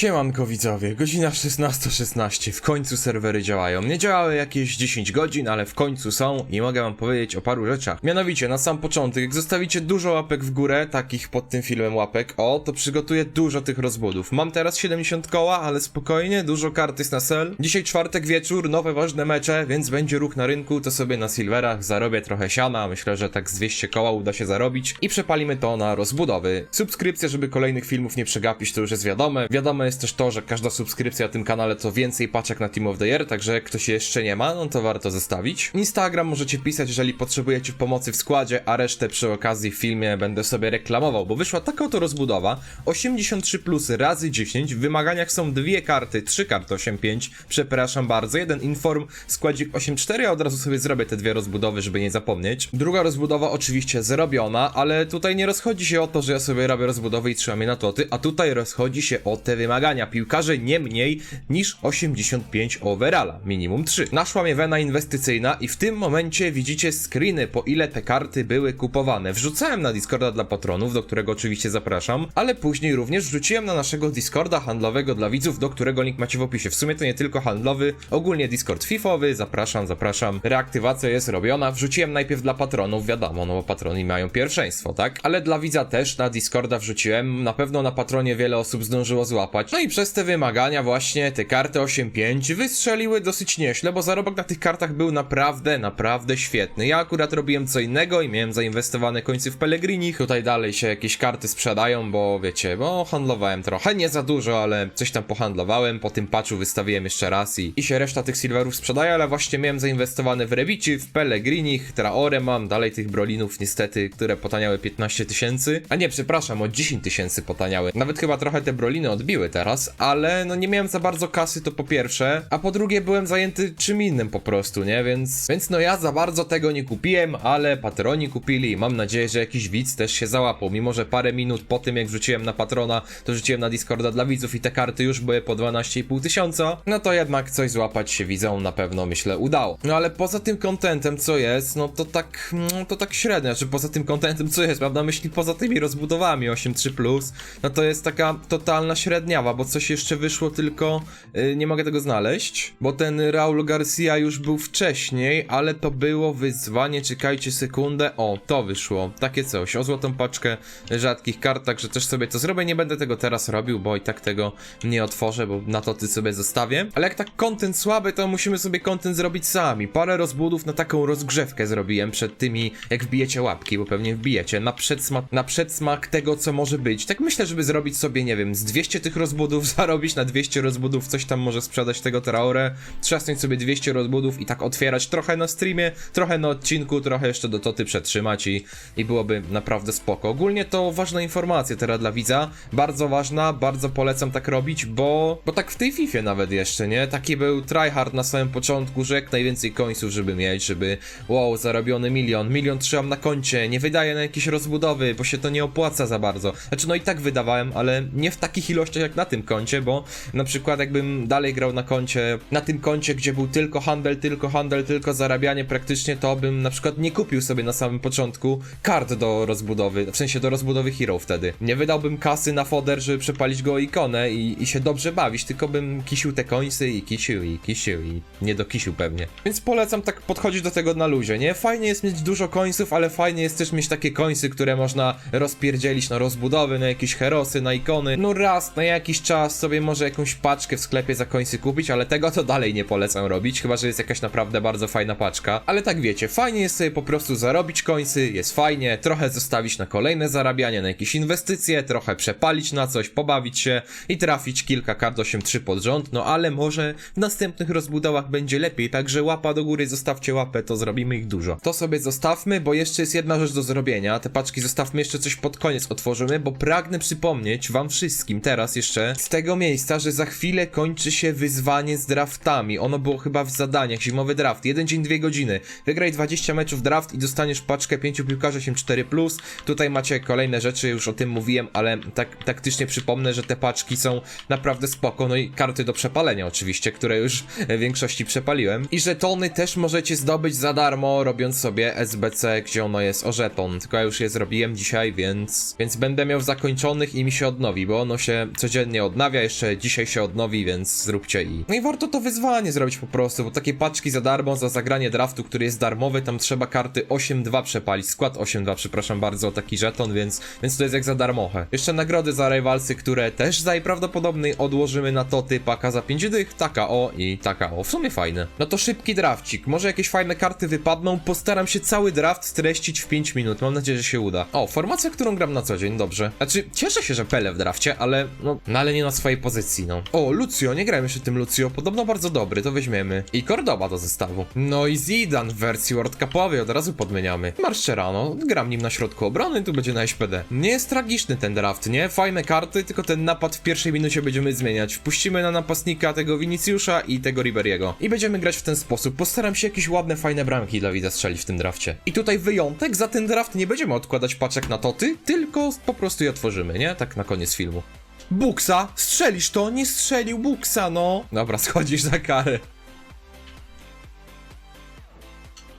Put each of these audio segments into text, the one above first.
Siemanko widzowie, godzina 16.16, w końcu serwery działają. Nie działały jakieś 10 godzin, ale w końcu są i mogę wam powiedzieć o paru rzeczach. Mianowicie, na sam początek, jak zostawicie dużo łapek w górę, takich pod tym filmem łapek, o, to przygotuję dużo tych rozbudów. Mam teraz 70 koła, ale spokojnie, dużo kart jest na sel. Dzisiaj czwartek wieczór, nowe ważne mecze, więc będzie ruch na rynku, to sobie na silverach zarobię trochę siana, myślę, że tak z 200 koła uda się zarobić i przepalimy to na rozbudowy. Subskrypcja, żeby kolejnych filmów nie przegapić, to już jest wiadome. Wiadome jest też to, że każda subskrypcja na tym kanale to więcej paczek na Team of the Year, także jak ktoś jeszcze nie ma, no to warto zostawić. Instagram możecie pisać, jeżeli potrzebujecie pomocy w składzie, a resztę przy okazji w filmie będę sobie reklamował, bo wyszła taka oto rozbudowa 83 plus razy 10, w wymaniach są dwie karty, trzy karty 8.5, przepraszam bardzo, jeden inform, składzik 8.4, a od razu sobie zrobię te dwie rozbudowy, żeby nie zapomnieć. Druga rozbudowa oczywiście zrobiona, ale tutaj nie rozchodzi się o to, że ja sobie robię rozbudowy i trzymam je na toty, a tutaj rozchodzi się o te wymagania. Piłkarze nie mniej niż 85 overalla, minimum 3. Naszła mnie wena inwestycyjna i w tym momencie widzicie screeny, po ile te karty były kupowane. Wrzucałem na Discorda dla patronów, do którego oczywiście zapraszam, ale później również wrzuciłem na naszego Discorda handlowego dla widzów, do którego link macie w opisie. W sumie to nie tylko handlowy, ogólnie Discord FIFowy, zapraszam, zapraszam. Reaktywacja jest robiona. Wrzuciłem najpierw dla patronów, wiadomo, no bo patroni mają pierwszeństwo, tak? Ale dla widza też na Discorda wrzuciłem. Na pewno na patronie wiele osób zdążyło złapać. No i przez te wymagania właśnie te karty 8.5 wystrzeliły dosyć nieźle, bo zarobek na tych kartach był naprawdę, naprawdę świetny. Ja akurat robiłem co innego i miałem zainwestowane końce w Pellegrini. Tutaj dalej się jakieś karty sprzedają, bo wiecie, bo handlowałem trochę, nie za dużo, ale coś tam pohandlowałem. Po tym patchu wystawiłem jeszcze raz i, i się reszta tych silverów sprzedaje, ale właśnie miałem zainwestowane w Rebici, w Pellegrini, Traore mam, dalej tych brolinów niestety, które potaniały 15 tysięcy. A nie, przepraszam, o 10 tysięcy potaniały. Nawet chyba trochę te broliny odbiły teraz, ale no nie miałem za bardzo kasy, to po pierwsze, a po drugie byłem zajęty czym innym po prostu, nie? Więc, więc no ja za bardzo tego nie kupiłem, ale patroni kupili i mam nadzieję, że jakiś widz też się załapał, mimo że parę minut po tym jak wrzuciłem na patrona, to rzuciłem na Discorda dla widzów i te karty już były po 12,5 tysiąca, no to jednak coś złapać się widzą na pewno myślę udało. No ale poza tym kontentem co jest, no to tak, no to tak średnio, czy poza tym kontentem co jest, prawda, myśli poza tymi rozbudowami 8.3+, no to jest taka totalna bo coś jeszcze wyszło tylko, yy, nie mogę tego znaleźć, bo ten Raul Garcia już był wcześniej, ale to było wyzwanie, czekajcie sekundę, o, to wyszło, takie coś, o złotą paczkę rzadkich kart, także też sobie to zrobię, nie będę tego teraz robił, bo i tak tego nie otworzę, bo na to ty sobie zostawię, ale jak tak content słaby, to musimy sobie content zrobić sami, parę rozbudów na taką rozgrzewkę zrobiłem przed tymi, jak wbijecie łapki, bo pewnie wbijecie, na przedsmak, na przedsmak tego, co może być, tak myślę, żeby zrobić sobie, nie wiem, z 200 tych rozbudów zarobić na 200 rozbudów, coś tam może sprzedać tego Traore, trzasnąć sobie 200 rozbudów i tak otwierać trochę na streamie, trochę na odcinku, trochę jeszcze do toty przetrzymać i, i byłoby naprawdę spoko. Ogólnie to ważna informacja teraz dla widza, bardzo ważna, bardzo polecam tak robić, bo, bo tak w tej FIFA nawet jeszcze, nie? Taki był tryhard na samym początku, że jak najwięcej końców, żeby mieć, żeby wow, zarobiony milion, milion trzymam na koncie, nie wydaję na jakieś rozbudowy, bo się to nie opłaca za bardzo. Znaczy no i tak wydawałem, ale nie w takich ilościach jak na tym koncie, bo na przykład jakbym dalej grał na koncie, na tym koncie, gdzie był tylko handel, tylko handel, tylko zarabianie praktycznie, to bym na przykład nie kupił sobie na samym początku kart do rozbudowy, w sensie do rozbudowy hero wtedy. Nie wydałbym kasy na foder, żeby przepalić go o ikonę i, i się dobrze bawić, tylko bym kisił te końsy i kisił i kisił i nie dokisił pewnie. Więc polecam tak podchodzić do tego na luzie, nie? Fajnie jest mieć dużo końców, ale fajnie jest też mieć takie końsy, które można rozpierdzielić na rozbudowy, na jakieś herosy, na ikony. No raz na jakiś czas sobie może jakąś paczkę w sklepie za końsy kupić, ale tego to dalej nie polecam robić, chyba że jest jakaś naprawdę bardzo fajna paczka. Ale tak wiecie, fajnie jest sobie po prostu zarobić końsy, jest fajnie, trochę zostawić na kolejne zarabianie, na jakieś inwestycje, trochę przepalić na coś, pobawić się i trafić kilka kart 8-3 pod rząd, no ale może w następnych rozbudowach będzie lepiej, także łapa do góry, zostawcie łapę, to zrobimy ich dużo. To sobie zostawmy, bo jeszcze jest jedna rzecz do zrobienia, te paczki zostawmy jeszcze coś pod koniec otworzymy, bo pragnę przypomnieć wam wszystkim teraz jeszcze z tego miejsca, że za chwilę kończy się wyzwanie z draftami. Ono było chyba w zadaniach, zimowy draft, jeden dzień, dwie godziny. Wygraj 20 meczów draft i dostaniesz paczkę 5 piłkarzy 8-4+. Tutaj macie kolejne rzeczy, już o tym mówiłem, ale tak taktycznie przypomnę, że te paczki są naprawdę spoko, no i karty do przepalenia oczywiście, które już w większości przepaliłem. I żetony też możecie zdobyć za darmo, robiąc sobie SBC, gdzie ono jest o żeton. Tylko ja już je zrobiłem dzisiaj, więc, więc będę miał zakończonych i mi się odnowi, bo ono się codziennie codziennie odnawia, jeszcze dzisiaj się odnowi, więc zróbcie i... No i warto to wyzwanie zrobić po prostu, bo takie paczki za darmo, za zagranie draftu, który jest darmowy, tam trzeba karty 8-2 przepalić, skład 8-2, przepraszam bardzo, taki żeton, więc, więc to jest jak za darmochę. Jeszcze nagrody za rywalsy, które też najprawdopodobniej odłożymy na to typaka za 5 dych, taka o i taka o, w sumie fajne. No to szybki drafcik, może jakieś fajne karty wypadną, postaram się cały draft streścić w 5 minut, mam nadzieję, że się uda. O, formacja, którą gram na co dzień, dobrze. Znaczy, cieszę się, że Pele w drafcie, ale no, no ale nie na swojej pozycji, no. O, Lucio, nie grałem jeszcze tym Lucio, podobno bardzo dobry, to weźmiemy. I Cordoba do zestawu. No i Zidane w wersji World Cupowej od razu podmieniamy. Marszczerano, gram nim na środku obrony, tu będzie na SPD. Nie jest tragiczny ten draft, nie? Fajne karty, tylko ten napad w pierwszej minucie będziemy zmieniać. Wpuścimy na napastnika tego Viniciusza i tego Riberiego. I będziemy grać w ten sposób. Postaram się jakieś ładne, fajne bramki dla widza strzelić w tym drafcie. I tutaj wyjątek, za ten draft nie będziemy odkładać paczek na toty, tylko po prostu je otworzymy, nie? Tak na koniec filmu. Buksa! Strzelisz to? Nie strzelił Buksa, no! Dobra, schodzisz za karę.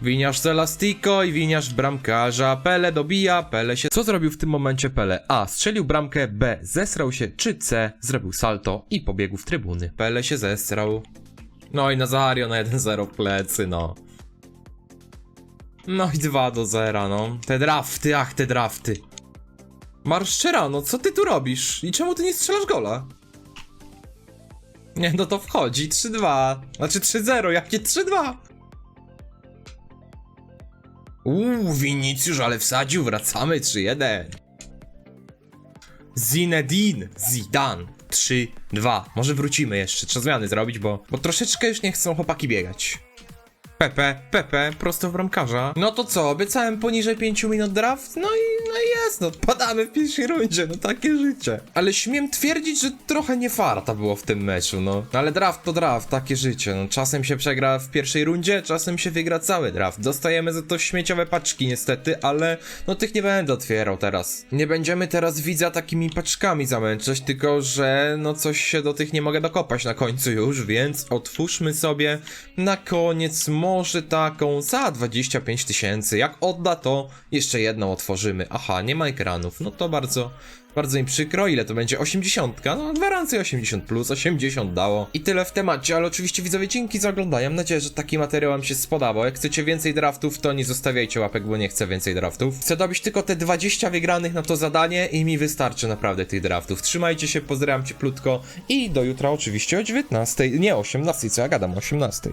Winiarz z Elastico i winiarz bramkarza. Pele dobija, Pele się... Co zrobił w tym momencie Pele? A. Strzelił bramkę, B. Zesrał się, czy C. Zrobił salto i pobiegł w trybuny. Pele się zesrał. No i Nazario na 1-0 w plecy, no. No i 2 do 0, no. Te drafty, ach, te drafty. Marszczerano, co ty tu robisz? I czemu ty nie strzelasz gola? Nie, no to wchodzi 3-2. Znaczy 3-0, jakie 3-2? Uuu, Winicjusz, ale wsadził, wracamy 3-1. Zinedine Zidane 3-2. Może wrócimy jeszcze, trzeba zmiany zrobić, bo, bo troszeczkę już nie chcą chłopaki biegać. Pepe, Pepe, prosto w bramkarza. No to co, obiecałem poniżej 5 minut draft? No i, no jest, no padamy w pierwszej rundzie, no takie życie. Ale śmiem twierdzić, że trochę nie farta było w tym meczu, no. No Ale draft to draft, takie życie, no. Czasem się przegra w pierwszej rundzie, czasem się wygra cały draft. Dostajemy za to śmieciowe paczki niestety, ale no tych nie będę otwierał teraz. Nie będziemy teraz widza takimi paczkami zamęczać, tylko że no coś się do tych nie mogę dokopać na końcu już, więc otwórzmy sobie na koniec może taką za 25 tysięcy. Jak odda, to jeszcze jedną otworzymy. Aha, nie ma ekranów. No to bardzo, bardzo im przykro. Ile to będzie? 80? No, gwarancja 80 plus, 80 dało. I tyle w temacie, ale oczywiście widzowie, dzięki za oglądanie. Mam nadzieję, że taki materiał wam się spodobał. Jak chcecie więcej draftów, to nie zostawiajcie łapek, bo nie chcę więcej draftów. Chcę dobić tylko te 20 wygranych na to zadanie i mi wystarczy naprawdę tych draftów. Trzymajcie się, pozdrawiam cieplutko i do jutra oczywiście o 19. Nie 18, co ja gadam, o 18.